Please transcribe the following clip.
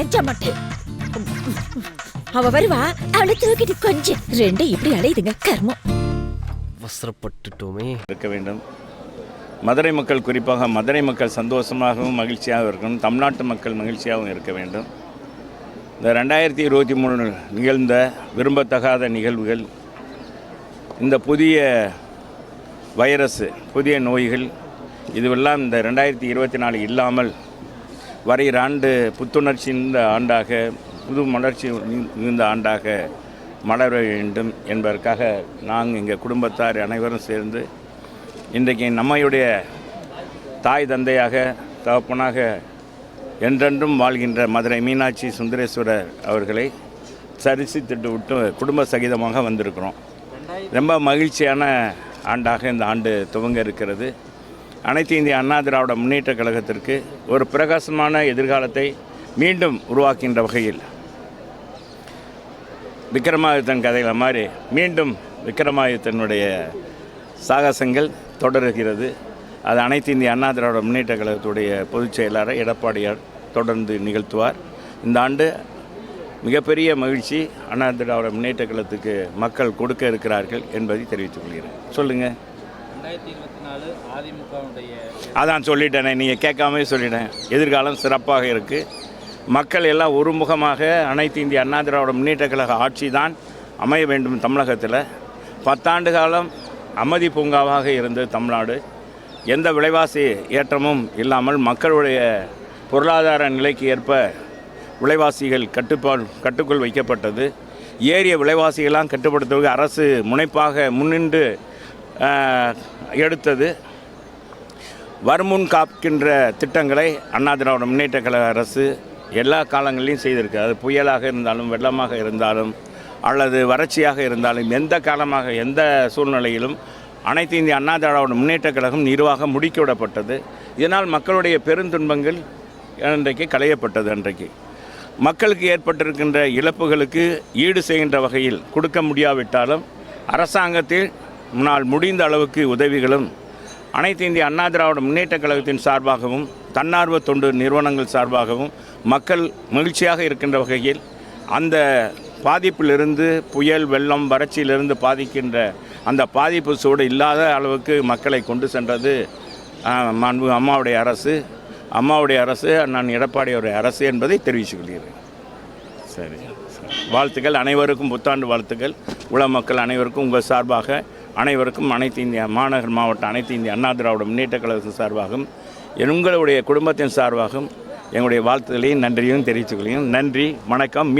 அலைஞ்ச மாட்டேன் அவ வருவா அவளை தூக்கிட்டு கொஞ்சம் ரெண்டு இப்படி அலையுதுங்க கர்மம். அவசரப்பட்டுட்டோமே. இருக்க வேண்டும். மதுரை மக்கள் குறிப்பாக மதுரை மக்கள் சந்தோஷமாகவும் மகிழ்ச்சியாகவும் இருக்கணும். தமிழ்நாட்டு மக்கள் மகிழ்ச்சியாகவும் இருக்க வேண்டும். இந்த ரெண்டாயிரத்தி இருபத்தி மூணு நிகழ்ந்த விரும்பத்தகாத நிகழ்வுகள் இந்த புதிய வைரஸ் புதிய நோய்கள் இதுவெல்லாம் இந்த ரெண்டாயிரத்தி இருபத்தி நாலு இல்லாமல் வரைகிற ஆண்டு புத்துணர்ச்சி இந்த ஆண்டாக புது மலர்ச்சி மிகுந்த ஆண்டாக மலர வேண்டும் என்பதற்காக நாங்கள் எங்கள் குடும்பத்தார் அனைவரும் சேர்ந்து இன்றைக்கு நம்மையுடைய தாய் தந்தையாக தகப்பனாக என்றென்றும் வாழ்கின்ற மதுரை மீனாட்சி சுந்தரேஸ்வரர் அவர்களை சரிசித்துட்டு விட்டு குடும்ப சகிதமாக வந்திருக்கிறோம். ரொம்ப மகிழ்ச்சியான ஆண்டாக இந்த ஆண்டு துவங்க இருக்கிறது. அனைத்து இந்திய அண்ணா திராவிட முன்னேற்ற கழகத்திற்கு ஒரு பிரகாசமான எதிர்காலத்தை மீண்டும் உருவாக்கின்ற வகையில் விக்ரமாதித்தன் கதையில் மாதிரி மீண்டும் விக்ரமாதித்தனுடைய சாகசங்கள் தொடருகிறது. அது அனைத்து இந்திய அண்ணா திராவிட முன்னேற்ற கழகத்துடைய பொதுச் செயலாளர் எடப்பாடியார் தொடர்ந்து நிகழ்த்துவார். இந்த ஆண்டு மிகப்பெரிய மகிழ்ச்சி அண்ணா திராவிட முன்னேற்ற கழகத்துக்கு மக்கள் கொடுக்க இருக்கிறார்கள் என்பதை தெரிவித்துக் கொள்கிறேன். சொல்லுங்கள் ரெண்டாயிரத்தி இருபத்தி நாலு அதிமுகவுடைய அதான் சொல்லிட்டேனே நீங்கள் கேட்காம சொல்லிட்டேன். எதிர்காலம் சிறப்பாக இருக்குது மக்கள் எல்லாம் ஒருமுகமாக அனைத்து இந்திய அண்ணா திராவிட முன்னேற்ற கழக ஆட்சி தான் அமைய வேண்டும் தமிழகத்தில். பத்தாண்டு காலம் அமைதி பூங்காவாக இருந்தது தமிழ்நாடு. எந்த விலைவாசி ஏற்றமும் இல்லாமல் மக்களுடைய பொருளாதார நிலைக்கு ஏற்ப விலைவாசிகள் கட்டுப்பாடு கட்டுக்குள் வைக்கப்பட்டது. ஏறிய விலைவாசிகளாம் கட்டுப்படுத்துவதற்கு அரசு முனைப்பாக முன்னின்று எடுத்தது. வருமுன் காக்கின்ற திட்டங்களை அண்ணா திராவிட முன்னேற்ற கழக அரசு எல்லா காலங்களிலும் செய்திருக்கு. அது புயலாக இருந்தாலும் வெள்ளமாக இருந்தாலும் அல்லது வறட்சியாக இருந்தாலும் எந்த காலமாக எந்த சூழ்நிலையிலும் அனைத்து இந்திய அண்ணா திராவிட முன்னேற்ற கழகம் நிர்வாகம் முடுக்கிவிடப்பட்டது. இதனால் மக்களுடைய பெருந்துன்பங்கள் அன்றைக்கு களையப்பட்டது அன்றைக்கு. மக்களுக்கு ஏற்பட்டிருக்கின்ற இழப்புகளுக்கு ஈடு செய்கின்ற வகையில் கொடுக்க முடியாவிட்டாலும் அரசாங்கத்தில் முன்னால் முடிந்த அளவுக்கு உதவிகளும் அனைத்து இந்திய அண்ணா திராவிட முன்னேற்ற கழகத்தின் சார்பாகவும் தன்னார்வ தொண்டு நிறுவனங்கள் சார்பாகவும் மக்கள் மகிழ்ச்சியாக இருக்கின்ற வகையில் அந்த பாதிப்பிலிருந்து புயல் வெள்ளம் வறட்சியிலிருந்து பாதிக்கின்ற அந்த பாதிப்பு சூடு இல்லாத அளவுக்கு மக்களை கொண்டு சென்றது ஆஹ், மாண்பு அம்மாவுடைய அரசு. அம்மாவுடைய அரசு நான் எடப்பாடியுடைய அரசு என்பதை தெரிவித்துக் கொள்கிறேன் சரி சரி. வாழ்த்துக்கள். அனைவருக்கும் புத்தாண்டு வாழ்த்துக்கள். உலக மக்கள் அனைவருக்கும் உங்கள் சார்பாக அனைவருக்கும் அனைத்து இந்திய மாநகர் மாவட்ட அனைத்து இந்திய அண்ணா திராவிட முன்னேற்ற கழகத்தின் சார்பாகவும் உங்களுடைய குடும்பத்தின் சார்பாகவும் எங்களுடைய வாழ்த்துக்களையும் நன்றியும் தெரிவித்துக் கொள்கிறேன் நன்றி வணக்கம்.